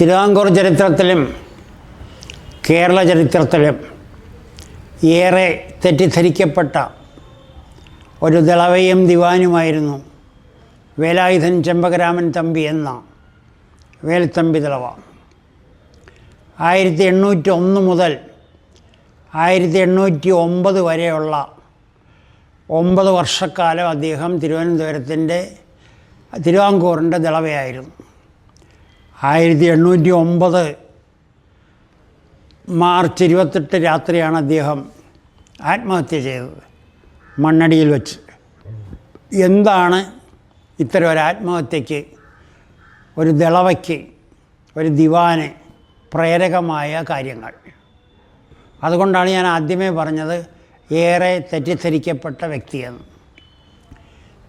തിരുവിതാംകൂർ ചരിത്രത്തിലും കേരള ചരിത്രത്തിലും ഏറെ തെറ്റിദ്ധരിക്കപ്പെട്ട ഒരു ദളവയും ദിവാനുമായിരുന്നു വേലായുധൻ ചെമ്പകരാമൻ തമ്പി എന്ന വേൽത്തമ്പി ദളവ. ആയിരത്തി എണ്ണൂറ്റി ഒന്ന് മുതൽ ആയിരത്തി എണ്ണൂറ്റി ഒമ്പത് വരെയുള്ള ഒമ്പത് വർഷക്കാലം അദ്ദേഹം തിരുവനന്തപുരത്തിന്റെ തിരുവാങ്കൂറിന്റെ ദളവയായിരുന്നു. ആയിരത്തി എണ്ണൂറ്റി ഒമ്പത് മാർച്ച് ഇരുപത്തെട്ട് രാത്രിയാണ് അദ്ദേഹം ആത്മഹത്യ ചെയ്തത്. മണ്ണടിയിൽ വെച്ച്. എന്താണ് ഇത്തരം ഒരു ആത്മഹത്യക്ക്? ഒരു ദളവയ്ക്ക് ഒരു ദിവാന് പ്രേരകമായ കാര്യങ്ങൾ. അതുകൊണ്ടാണ് ഞാൻ ആദ്യമേ പറഞ്ഞത് ഏറെ തെറ്റിദ്ധരിക്കപ്പെട്ട വ്യക്തിയെന്ന്.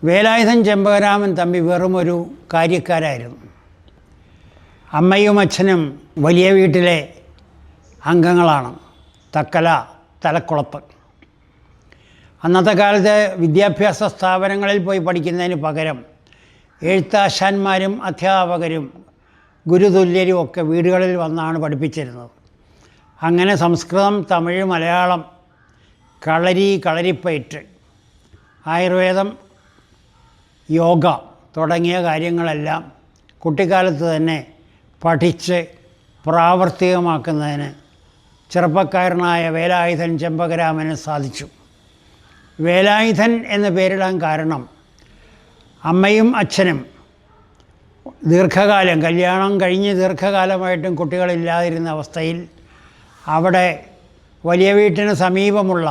വേലായുധൻ ചെമ്പകരാമൻ തമ്പി വെറുമൊരു കാര്യക്കാരായിരുന്നു. അമ്മയും അച്ഛനും വലിയ വീട്ടിലെ അംഗങ്ങളാണ്. തക്കല തലക്കുളപ്പ് അന്നത്തെ കാലത്ത് വിദ്യാഭ്യാസ സ്ഥാപനങ്ങളിൽ പോയി പഠിക്കുന്നതിന് പകരം എഴുത്താശാന്മാരും അധ്യാപകരും ഗുരുതുല്യരും ഒക്കെ വീടുകളിൽ വന്നാണ് പഠിപ്പിച്ചിരുന്നത്. അങ്ങനെ സംസ്കൃതം തമിഴ് മലയാളം കളരി കളരിപ്പയറ്റ് ആയുർവേദം യോഗ തുടങ്ങിയ കാര്യങ്ങളെല്ലാം കുട്ടിക്കാലത്ത് തന്നെ പഠിച്ച് പ്രാവർത്തികമാക്കുന്നതിന് ചെറുപ്പക്കാരനായ വേലായുധൻ ചെമ്പകരാമന് സാധിച്ചു. വേലായുധൻ എന്ന് പേരിടാൻ കാരണം അമ്മയും അച്ഛനും ദീർഘകാലം കല്യാണം കഴിഞ്ഞ് ദീർഘകാലമായിട്ടും കുട്ടികളില്ലാതിരുന്ന അവസ്ഥയിൽ അവിടെ വലിയ വീട്ടിന് സമീപമുള്ള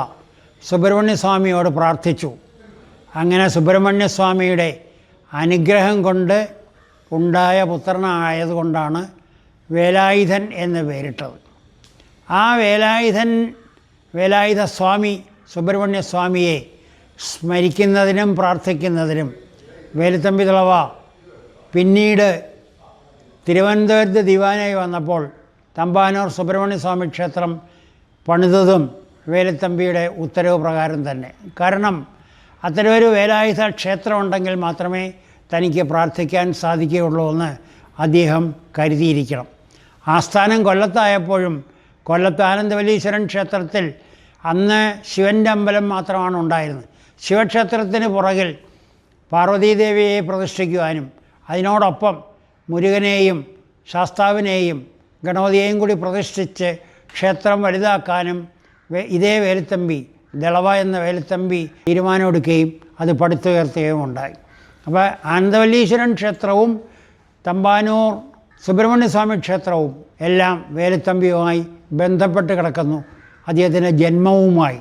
സുബ്രഹ്മണ്യസ്വാമിയോട് പ്രാർത്ഥിച്ചു. അങ്ങനെ സുബ്രഹ്മണ്യസ്വാമിയുടെ അനുഗ്രഹം കൊണ്ട് ഉണ്ടായ പുത്രനായതുകൊണ്ടാണ് വേലായുധൻ എന്ന് പേരിട്ടത്. ആ വേലായുധൻ വേലായുധ സ്വാമി സുബ്രഹ്മണ്യ സ്വാമിയെ സ്മരിക്കുന്നതിനും പ്രാർത്ഥിക്കുന്നതിനും വേലുത്തമ്പി തിളവ പിന്നീട് തിരുവനന്തപുരത്ത് ദിവാനായി വന്നപ്പോൾ തമ്പാനൂർ സുബ്രഹ്മണ്യ സ്വാമി ക്ഷേത്രം പണിതതും വേലുത്തമ്പിയുടെ ഉത്തരവ് പ്രകാരം തന്നെ. കാരണം അത്തരമൊരു വേലായുധ ക്ഷേത്രമുണ്ടെങ്കിൽ മാത്രമേ തനിക്ക് പ്രാർത്ഥിക്കാൻ സാധിക്കുകയുള്ളൂ എന്ന് അദ്ദേഹം കരുതിയിരിക്കണം. ആസ്ഥാനം കൊല്ലത്തായപ്പോഴും കൊല്ലത്ത് ആനന്ദവല്ലീശ്വരൻ ക്ഷേത്രത്തിൽ അന്ന് ശിവന്റെ അമ്പലം മാത്രമാണ് ഉണ്ടായിരുന്നത്. ശിവക്ഷേത്രത്തിന് പുറകിൽ പാർവതീദേവിയെ പ്രതിഷ്ഠിക്കുവാനും അതിനോടൊപ്പം മുരുകനെയും ശാസ്താവിനെയും ഗണപതിയെയും കൂടി പ്രതിഷ്ഠിച്ച് ക്ഷേത്രം വലുതാക്കാനും ഇതേ വേലുത്തമ്പി ദളവ എന്ന വേലുത്തമ്പി തീരുമാനമെടുക്കുകയും അത് പടുത്തുയർത്തുകയും ഉണ്ടായി അപ്പോൾ ആനന്ദവല്ലീശ്വരൻ ക്ഷേത്രവും തമ്പാനൂർ സുബ്രഹ്മണ്യസ്വാമി ക്ഷേത്രവും എല്ലാം വേലുത്തമ്പിയുമായി ബന്ധപ്പെട്ട് കിടക്കുന്നു. അദ്ദേഹത്തിന്റെ ജന്മവുമായി.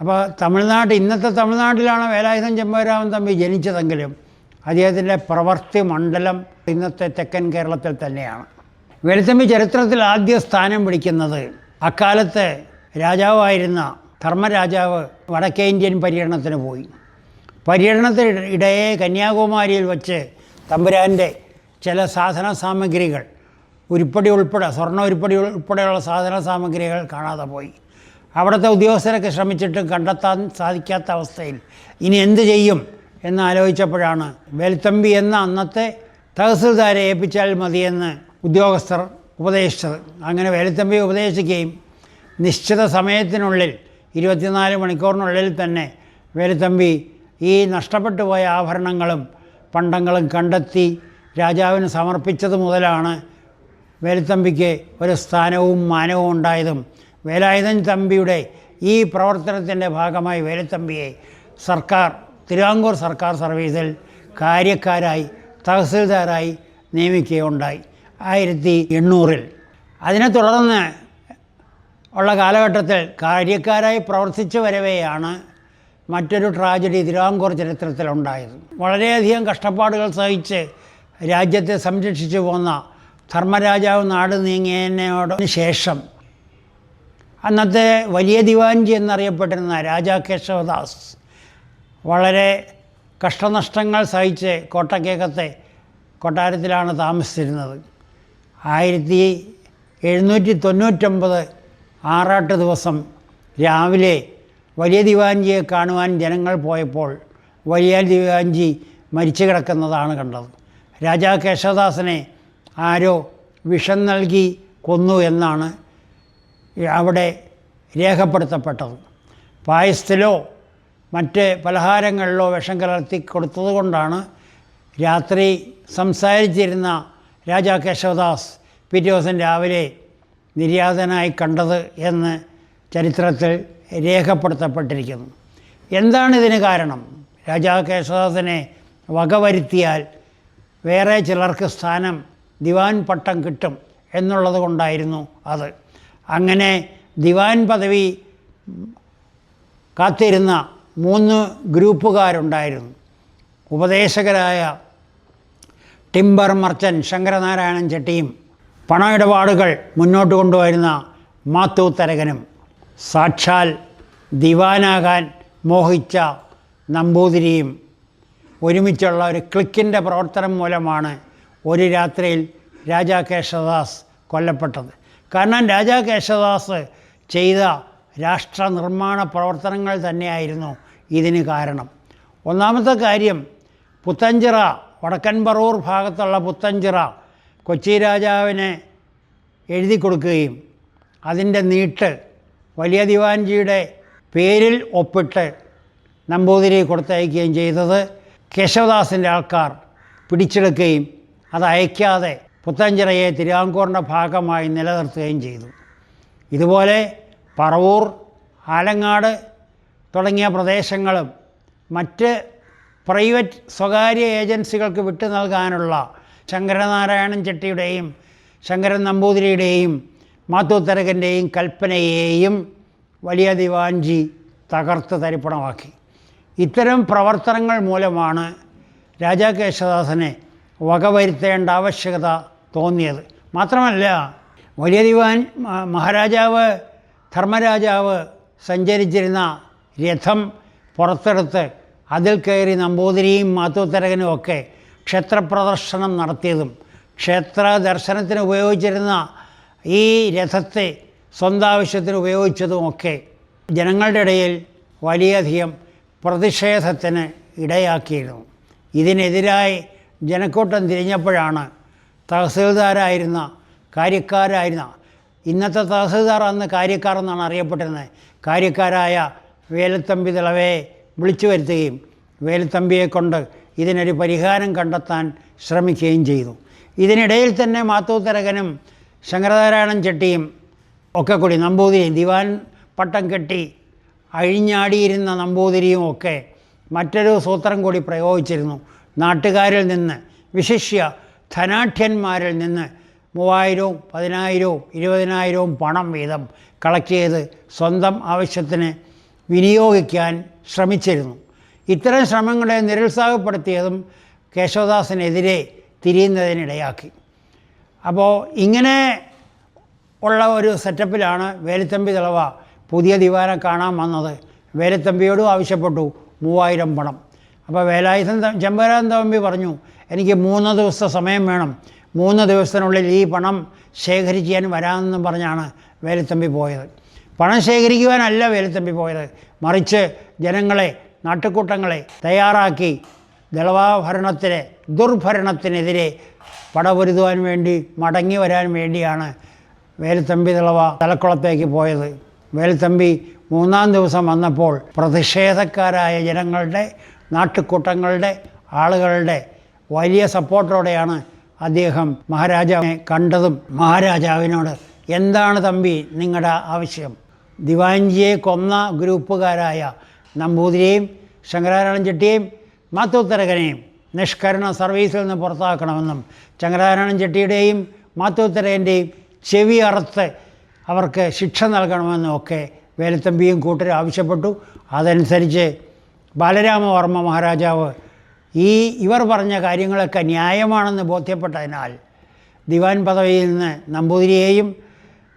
അപ്പോൾ തമിഴ്നാട് ഇന്നത്തെ തമിഴ്നാട്ടിലാണ് വേലായുധൻ ചെമ്പരാമൻ തമ്പി ജനിച്ചതെങ്കിലും അദ്ദേഹത്തിന്റെ പ്രവർത്തി മണ്ഡലം ഇന്നത്തെ തെക്കൻ കേരളത്തിൽ തന്നെയാണ്. വേലുത്തമ്പി ചരിത്രത്തിൽ ആദ്യ സ്ഥാനം പിടിക്കുന്നത് അക്കാലത്ത് രാജാവായിരുന്ന ധർമ്മരാജാവ് വടക്കേ ഇന്ത്യൻ പര്യടനത്തിന് പോയി. പര്യടനത്തിന് ഇടയെ കന്യാകുമാരിയിൽ വച്ച് തമ്പുരാന്റെ ചില സാധന സാമഗ്രികൾ ഉരുപ്പടി ഉൾപ്പെടെ സ്വർണ ഉരുപ്പടി ഉൾപ്പെടെയുള്ള സാധന സാമഗ്രികൾ കാണാതെ പോയി. അവിടുത്തെ ഉദ്യോഗസ്ഥരൊക്കെ ശ്രമിച്ചിട്ടും കണ്ടെത്താൻ സാധിക്കാത്ത അവസ്ഥയിൽ ഇനി എന്ത് ചെയ്യും എന്ന് ആലോചിച്ചപ്പോഴാണ് വേൽത്തമ്പി എന്ന അന്നത്തെ തഹസിൽദാരെ ഏൽപ്പിച്ചാൽ മതിയെന്ന് ഉദ്യോഗസ്ഥർ ഉപദേശിച്ചത്. അങ്ങനെ വേലുത്തമ്പി ഉപദേശിക്കുകയും നിശ്ചിത സമയത്തിനുള്ളിൽ ഇരുപത്തിനാല് മണിക്കൂറിനുള്ളിൽ തന്നെ വേലുത്തമ്പി ഈ നഷ്ടപ്പെട്ടു പോയ ആഭരണങ്ങളും പണ്ടങ്ങളും കണ്ടെത്തി രാജാവിന് സമർപ്പിച്ചത് മുതലാണ് വേലുത്തമ്പിക്ക് ഒരു സ്ഥാനവും മാനവും ഉണ്ടായതും. വേലായുധൻ തമ്പിയുടെ ഈ പ്രവർത്തനത്തിന്റെ ഭാഗമായി വേലുത്തമ്പിയെ സർക്കാർ തിരുവാങ്കൂർ സർക്കാർ സർവീസിൽ കാര്യക്കാരായി തഹസിൽദാരായി നിയമിക്കുകയുണ്ടായി ആയിരത്തി എണ്ണൂറിൽ. അതിനെ തുടർന്ന് ഉള്ള കാലഘട്ടത്തിൽ കാര്യക്കാരായി പ്രവർത്തിച്ചു വരവെയാണ് മറ്റൊരു ട്രാജഡി തിരുവാങ്കൂർ ചരിത്രത്തിലുണ്ടായത്. വളരെയധികം കഷ്ടപ്പാടുകൾ സഹിച്ച് രാജ്യത്തെ സംരക്ഷിച്ചു പോന്ന ധർമ്മരാജാവ് നാട് നീങ്ങിയതിനോടിന് ശേഷം അന്നത്തെ വലിയ ദിവാൻജി എന്നറിയപ്പെട്ടിരുന്ന രാജാ കേശവദാസ് വളരെ കഷ്ടനഷ്ടങ്ങൾ സഹിച്ച് കോട്ടക്കേക്കത്തെ കൊട്ടാരത്തിലാണ് താമസിച്ചിരുന്നത്. ആയിരത്തി എഴുന്നൂറ്റി തൊണ്ണൂറ്റൊമ്പത് ആറാട്ട് ദിവസം രാവിലെ വലിയ ദിവാൻജിയെ കാണുവാൻ ജനങ്ങൾ പോയപ്പോൾ വലിയ ദിവാൻജി മരിച്ചു കിടക്കുന്നതാണ് കണ്ടത്. രാജാ കേശവദാസനെ ആരോ വിഷം നൽകി കൊന്നു എന്നാണ് അവിടെ രേഖപ്പെടുത്തപ്പെട്ടത്. പായസത്തിലോ മറ്റ് പലഹാരങ്ങളിലോ വിഷം കലർത്തി കൊടുത്തതുകൊണ്ടാണ് രാത്രി സംസാരിച്ചിരുന്ന രാജാ കേശവദാസ് പിറ്റേ ദിവസം രാവിലെ നിര്യാതനായി കണ്ടത് എന്ന് ചരിത്രത്തിൽ രേഖപ്പെടുത്തപ്പെട്ടിരിക്കുന്നു. എന്താണ് ഇതിന് കാരണം? രാജാ കേശവദാസിനെ വകവരുത്തിയാൽ വേറെ ചിലർക്ക് സ്ഥാനം ദിവാൻ പട്ടം കിട്ടും എന്നുള്ളത് കൊണ്ടായിരുന്നു അത്. അങ്ങനെ ദിവാൻ പദവി കാത്തിരുന്ന മൂന്ന് ഗ്രൂപ്പുകാരുണ്ടായിരുന്നു. ഉപദേശകരായ ടിംബർ മർച്ചൻ ശങ്കരനാരായണൻ ചെട്ടിയും പണമിടപാടുകൾ മുന്നോട്ട് കൊണ്ടുവരുന്ന മാത്തു തരകനും സാക്ഷാൽ ദിവാനാകാൻ മോഹിച്ച നമ്പൂതിരിയും ഒരുമിച്ചുള്ള ഒരു ക്ലിക്കിന്റെ പ്രവർത്തനം മൂലമാണ് ഒരു രാത്രിയിൽ രാജാ കേശവദാസ് കൊല്ലപ്പെട്ടത്. കാരണം രാജാ കേശവദാസ് ചെയ്ത രാഷ്ട്ര നിർമ്മാണ പ്രവർത്തനങ്ങൾ തന്നെയായിരുന്നു ഇതിന് കാരണം. ഒന്നാമത്തെ കാര്യം പുത്തഞ്ചിറ വടക്കൻ പറവൂർ ഭാഗത്തുള്ള പുത്തഞ്ചിറ കൊച്ചി രാജാവിനെ എഴുതി കൊടുക്കുകയും അതിന്റെ നീട്ട് വലിയ ദിവാൻജിയുടെ പേരിൽ ഒപ്പിട്ട് നമ്പൂതിരി കൊടുത്തയക്കുകയും ചെയ്തത് കേശവദാസിന്റെ ആൾക്കാർ പിടിച്ചെടുക്കുകയും അത് അയക്കാതെ പുത്തഞ്ചിറയെ തിരുവാങ്കൂറിന്റെ ഭാഗമായി നിലനിർത്തുകയും ചെയ്തു. ഇതുപോലെ പറവൂർ ആലങ്ങാട് തുടങ്ങിയ പ്രദേശങ്ങളും മറ്റ് പ്രൈവറ്റ് സ്വകാര്യ ഏജൻസികൾക്ക് വിട്ടു നൽകാനുള്ള ശങ്കരനാരായണൻ ചെട്ടിയുടെയും ശങ്കരൻ നമ്പൂതിരിയുടെയും മാത്തൂത്തരകന്റെയും കൽപ്പനയെയും വലിയ ദിവാൻജി തകർത്ത് തരിപ്പണമാക്കി. ഇത്തരം പ്രവർത്തനങ്ങൾ മൂലമാണ് രാജാ കേശവദാസനെ വകവരുത്തേണ്ട ആവശ്യകത തോന്നിയത്. മാത്രമല്ല വലിയ ദിവാൻ മഹാരാജാവ് ധർമ്മരാജാവ് സഞ്ചരിച്ചിരുന്ന രഥം പുറത്തെടുത്ത് അതിൽ കയറി നമ്പൂതിരിയും മാത്തൂത്തരകനും ഒക്കെ ക്ഷേത്രപ്രദർശനം നടത്തിയതും ക്ഷേത്ര ദർശനത്തിന് ഉപയോഗിച്ചിരുന്ന ഈ രഥത്തെ സ്വന്തം ആവശ്യത്തിന് ഉപയോഗിച്ചതുമൊക്കെ ജനങ്ങളുടെ ഇടയിൽ വലിയധികം പ്രതിഷേധത്തിന് ഇടയാക്കിയിരുന്നു. ഇതിനെതിരായി ജനക്കൂട്ടം തിരിഞ്ഞപ്പോഴാണ് തഹസീൽദാരായിരുന്ന കാര്യക്കാരായിരുന്ന ഇന്നത്തെ തഹസീൽദാർ അന്ന് കാര്യക്കാർ എന്നാണ് അറിയപ്പെട്ടിരുന്നത് കാര്യക്കാരായ വേലുത്തമ്പി തിളവയെ വിളിച്ചു വരുത്തുകയും വേലുത്തമ്പിയെ കൊണ്ട് ഇതിനൊരു പരിഹാരം കണ്ടെത്താൻ ശ്രമിക്കുകയും ചെയ്തു. ഇതിനിടയിൽ തന്നെ മാത്തൂത്തരകനും ശങ്കരനാരായണൻ ചെട്ടിയും ഒക്കെ കൂടി നമ്പൂതിരിയും ദിവാൻ പട്ടം കെട്ടി അഴിഞ്ഞാടിയിരുന്ന നമ്പൂതിരിയും ഒക്കെ മറ്റൊരു സൂത്രം കൂടി പ്രയോഗിച്ചിരുന്നു. നാട്ടുകാരിൽ നിന്ന് വിശിഷ്യ ധനാഠ്യന്മാരിൽ നിന്ന് മൂവായിരവും പതിനായിരവും ഇരുപതിനായിരവും പണം വീതം കളക്ട് ചെയ്ത് സ്വന്തം ആവശ്യത്തിന് വിനിയോഗിക്കാൻ ശ്രമിച്ചിരുന്നു. ഇത്തരം ശ്രമങ്ങളെ നിരുത്സാഹപ്പെടുത്തിയതും കേശവദാസിനെതിരെ തിരിയുന്നതിനിടയാക്കി. അപ്പോൾ ഇങ്ങനെ ഉള്ള ഒരു സെറ്റപ്പിലാണ് വേലുത്തമ്പി തിളവ പുതിയ ദിവാനെ കാണാൻ വന്നത്. വേലുത്തമ്പിയോടും ആവശ്യപ്പെട്ടു മൂവായിരം പണം. അപ്പോൾ വേലായുധൻ ചെമ്പരാൻ തമ്പി പറഞ്ഞു എനിക്ക് മൂന്ന് ദിവസത്തെ സമയം വേണം. മൂന്ന് ദിവസത്തിനുള്ളിൽ ഈ പണം ശേഖരിച്ച് ഞാൻ വരാമെന്ന് പറഞ്ഞാണ് വേലുത്തമ്പി പോയത്. പണം ശേഖരിക്കുവാനല്ല വേലുത്തമ്പി പോയത്. മറിച്ച് ജനങ്ങളെ നാട്ടുകൂട്ടങ്ങളെ തയ്യാറാക്കി ദളവാഭരണത്തിന് ദുർഭരണത്തിനെതിരെ പടപൊരുതുവാൻ വേണ്ടി മടങ്ങി വരാൻ വേണ്ടിയാണ് വേലുത്തമ്പി തിളവ തലക്കുളത്തേക്ക് പോയത്. വേലുത്തമ്പി മൂന്നാം ദിവസം വന്നപ്പോൾ പ്രതിഷേധക്കാരായ ജനങ്ങളുടെ നാട്ടുകൂട്ടങ്ങളുടെ ആളുകളുടെ വലിയ സപ്പോർട്ടോടെയാണ് അദ്ദേഹം മഹാരാജാവിനെ കണ്ടതും മഹാരാജാവിനോട് എന്താണ് തമ്പി നിങ്ങളുടെ ആവശ്യം? ദിവാൻജിയെ കൊന്ന ഗ്രൂപ്പുകാരായ നമ്പൂതിരിയെയും ശങ്കരാരായണൻ ചെട്ടിയെയും മാത്തൂത്തരകനെയും നിഷ്കരണ സർവീസിൽ നിന്ന് പുറത്താക്കണമെന്നും ശങ്കരാരായണൻ ചെട്ടിയുടെയും മാത്തുത്തരേന്റെയും ചെവി അറുത്ത് അവർക്ക് ശിക്ഷ നൽകണമെന്നും ഒക്കെ വേലുത്തമ്പിയും കൂട്ടരും ആവശ്യപ്പെട്ടു. അതനുസരിച്ച് ബാലരാമവർമ്മ മഹാരാജാവ് ഈ ഇവർ പറഞ്ഞ കാര്യങ്ങളൊക്കെ ന്യായമാണെന്ന് ബോധ്യപ്പെട്ടതിനാൽ ദിവാൻ പദവിയിൽ നിന്ന് നമ്പൂതിരിയെയും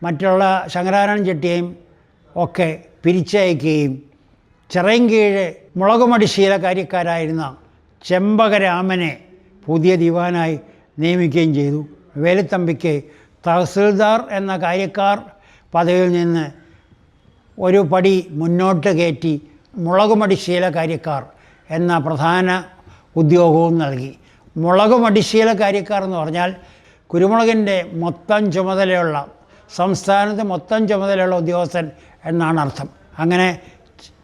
മറ്റുള്ള ശങ്കരാരായണൻ ചെട്ടിയെയും ഒക്കെ പിരിച്ചയക്കുകയും ചിറയും കീഴ് മുളകുമടി ശീലകാര്യക്കാരായിരുന്ന ചെമ്പകരാമനെ പുതിയ ദിവാനായി നിയമിക്കുകയും ചെയ്തു. വേലുത്തമ്പിക്ക് തഹസിൽദാർ എന്ന കാര്യക്കാർ പദവിയിൽ നിന്ന് ഒരു പടി മുന്നോട്ട് കയറ്റി മുളകുമടിശീല കാര്യക്കാർ എന്ന പ്രധാന ഉദ്യോഗവും നൽകി. മുളകുമടിശീല കാര്യക്കാർ എന്ന് പറഞ്ഞാൽ കുരുമുളകിന്റെ മൊത്തം ചുമതലയുള്ള സംസ്ഥാനത്ത് മൊത്തം ചുമതലയുള്ള ഉദ്യോഗസ്ഥൻ എന്നാണ് അർത്ഥം. അങ്ങനെ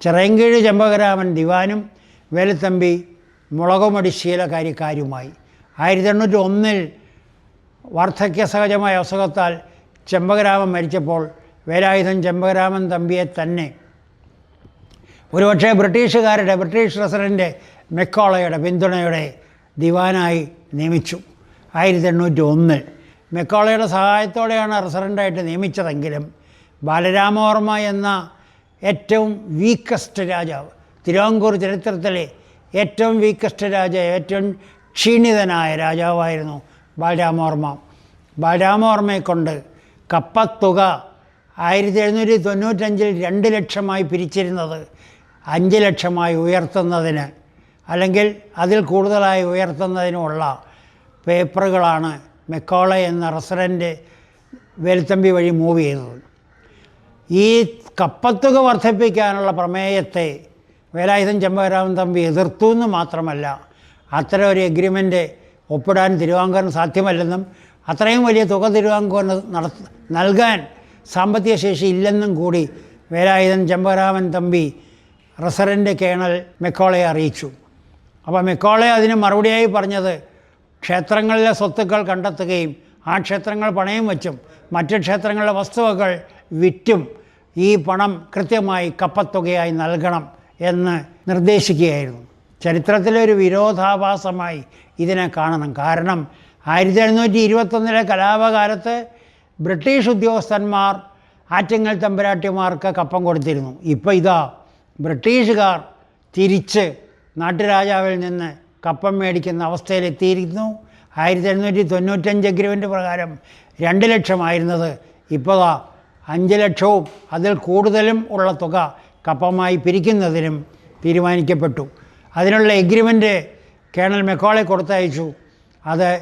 ചിറയൻകീഴ് ചെമ്പകരാമൻ ദിവാനും വേലുത്തമ്പി മുളകുമടി ശീലകാരിക്കാരുമായി ആയിരത്തി എണ്ണൂറ്റി ഒന്നിൽ വാർദ്ധക്യ സഹജമായ അസുഖത്താൽ ചെമ്പകരാമൻ മരിച്ചപ്പോൾ വേലായുധൻ ചെമ്പകരാമൻ തമ്പിയെ തന്നെ. ഒരുപക്ഷെ ബ്രിട്ടീഷുകാരുടെ ബ്രിട്ടീഷ് പ്രസിഡന്റ് മെക്കോളയുടെ പിന്തുണയുടെ ദിവാനായി നിയമിച്ചു. ആയിരത്തി എണ്ണൂറ്റി ഒന്നിൽ മെക്കോളയുടെ സഹായത്തോടെയാണ് റസിഡന്റായിട്ട് നിയമിച്ചതെങ്കിലും ബാലരാമവർമ്മ എന്ന ഏറ്റവും വീക്കസ്റ്റ് രാജാവ് തിരുവാങ്കൂർ ചരിത്രത്തിലെ ഏറ്റവും വീക്കസ്റ്റ് രാജ ഏറ്റവും ക്ഷീണിതനായ രാജാവായിരുന്നു ബാലരാമവർമ്മ. ബാലരാമവർമ്മയെ കൊണ്ട് കപ്പത്തുക ആയിരത്തി എഴുന്നൂറ്റി തൊണ്ണൂറ്റഞ്ചിൽ രണ്ട് ലക്ഷമായി പിരിച്ചിരുന്നത് അഞ്ച് ലക്ഷമായി ഉയർത്തുന്നതിന് അല്ലെങ്കിൽ അതിൽ കൂടുതലായി ഉയർത്തുന്നതിനുമുള്ള പേപ്പറുകളാണ് മെക്കോളെ എന്ന റെസിഡന്റ് വേലുത്തമ്പി വഴി മൂവ് ചെയ്തത്. ഈ കപ്പത്തുക വർദ്ധിപ്പിക്കാനുള്ള പ്രമേയത്തെ വേലായുധൻ ചെമ്പകരാമൻ തമ്പി എതിർത്തു എന്ന് മാത്രമല്ല അത്തരം ഒരു എഗ്രിമെന്റ് ഒപ്പിടാൻ തിരുവാങ്കൂറിന് സാധ്യമല്ലെന്നും അത്രയും വലിയ തുക തിരുവാങ്കൂറിന് നട നൽകാൻ സാമ്പത്തിക ശേഷി ഇല്ലെന്നും കൂടി വേലായുധൻ ചെമ്പകരാമൻ തമ്പി റസറിന്റെ കേണൽ മെക്കോളയെ അറിയിച്ചു. അപ്പോൾ മെക്കോളെ അതിന് മറുപടിയായി പറഞ്ഞത് ക്ഷേത്രങ്ങളിലെ സ്വത്തുക്കൾ കണ്ടെത്തുകയും ആ ക്ഷേത്രങ്ങൾ പണയം വച്ചും മറ്റ് ക്ഷേത്രങ്ങളിലെ വസ്തുവകൾ വിറ്റും ഈ പണം കൃത്യമായി കപ്പത്തുകയായി നൽകണം. എന്ന് നിർദ്ദേശിക്കുകയായിരുന്നു. ചരിത്രത്തിലെ ഒരു വിരോധാഭാസമായി ഇതിനെ കാണണം. കാരണം ആയിരത്തി എഴുന്നൂറ്റി ഇരുപത്തൊന്നിലെ കലാപകാലത്ത് ബ്രിട്ടീഷ് ഉദ്യോഗസ്ഥന്മാർ ആറ്റിങ്ങൽ തമ്പുരാട്ടിമാർക്ക് കപ്പം കൊടുത്തിരുന്നു. ഇപ്പോൾ ഇതാ ബ്രിട്ടീഷുകാർ തിരിച്ച് നാട്ടുരാജാവിൽ നിന്ന് കപ്പം മേടിക്കുന്ന അവസ്ഥയിലെത്തിയിരിക്കുന്നു. ആയിരത്തി എഴുന്നൂറ്റി തൊണ്ണൂറ്റഞ്ച് അഗ്രിമെന്റ് പ്രകാരം രണ്ട് ലക്ഷമായിരുന്നത്. ഇപ്പോൾ അഞ്ച് ലക്ഷവും അതിൽ കൂടുതലും ഉള്ള തുക കപ്പമായി പിരിക്കുന്നതിനും തീരുമാനിക്കപ്പെട്ടു. അതിനുള്ള എഗ്രിമെന്റ് കേണൽ മെക്കോളെ കൊടുത്തയച്ചു. അത്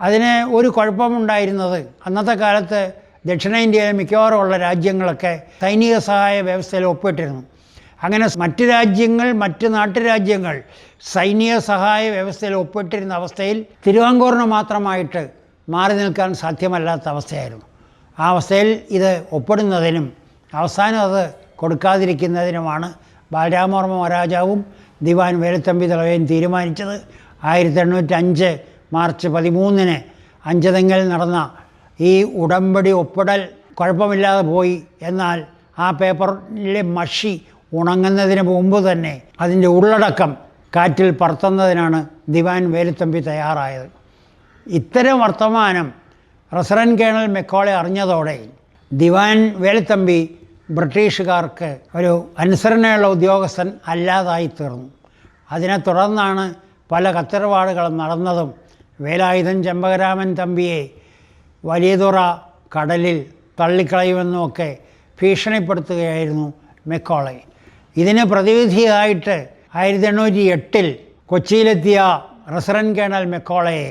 അതിന് ഒരു കുഴപ്പമുണ്ടായിരുന്നത് അന്നത്തെ കാലത്ത് ദക്ഷിണേന്ത്യയിലെ മിക്കവാറും ഉള്ള രാജ്യങ്ങളൊക്കെ സൈനിക സഹായ വ്യവസ്ഥയിൽ ഒപ്പിട്ടിരുന്നു. അങ്ങനെ മറ്റ് രാജ്യങ്ങൾ മറ്റ് നാട്ടുരാജ്യങ്ങൾ സൈനിക സഹായ വ്യവസ്ഥയിൽ ഒപ്പിട്ടിരുന്ന അവസ്ഥയിൽ തിരുവാങ്കൂറിന് മാത്രമായിട്ട് മാറി നിൽക്കാൻ സാധ്യമല്ലാത്ത അവസ്ഥയായിരുന്നു. ആ അവസ്ഥയിൽ ഇത് ഒപ്പിടുന്നതിനും അവസാനം അത് കൊടുക്കാതിരിക്കുന്നതിനുമാണ് ബാലരാമവർമ്മ മഹാരാജാവും ദിവാൻ വേലുത്തമ്പി തളവയും തീരുമാനിച്ചത്. ആയിരത്തി എണ്ണൂറ്റി അഞ്ച് മാർച്ച് പതിമൂന്നിന് അഞ്ചതെങ്കിൽ നടന്ന ഈ ഉടമ്പടി ഒപ്പിടൽ കുഴപ്പമില്ലാതെ പോയി. എന്നാൽ ആ പേപ്പറിലെ മഷി ഉണങ്ങുന്നതിന് മുമ്പ് തന്നെ അതിന്റെ ഉള്ളടക്കം കാറ്റിൽ പറത്തുന്നതിനാണ് ദിവാൻ വേലുത്തമ്പി തയ്യാറായത്. ഇത്തരം വർത്തമാനം റസറൻ കേണൽ മെക്കോളെ അറിഞ്ഞതോടെ ദിവാൻ വേലുത്തമ്പി ബ്രിട്ടീഷുകാർക്ക് ഒരു അനുസരണയുള്ള ഉദ്യോഗസ്ഥൻ അല്ലാതായി തീർന്നു അതിനെ തുടർന്നാണ് പല കത്തിറപാടുകളും നടന്നതും വേലായുധൻ ചെമ്പകരാമൻ തമ്പിയെ വലിയതുറ കടലിൽ തള്ളിക്കളയുമെന്നുമൊക്കെ ഭീഷണിപ്പെടുത്തുകയായിരുന്നു മെക്കോളെ. ഇതിന് പ്രതിവിധിയായിട്ട് ആയിരത്തി എണ്ണൂറ്റി എട്ടിൽ കൊച്ചിയിലെത്തിയ റസിഡന്റ് കേണൽ മെക്കോളയെ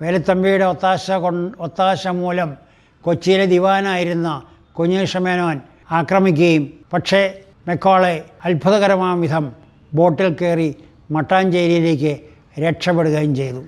വേലുത്തമ്പിയുടെ ഒത്താശ കൊ ഒത്താശ മൂലം കൊച്ചിയിലെ ദിവാനായിരുന്ന കുഞ്ഞേഷമേനോൻ ആക്രമിക്കുകയും. പക്ഷേ മെക്കോളെ അത്ഭുതകരമാം വിധം ബോട്ടിൽ കയറി മട്ടാഞ്ചേരിയിലേക്ക് രക്ഷപ്പെടുകയും ചെയ്തു.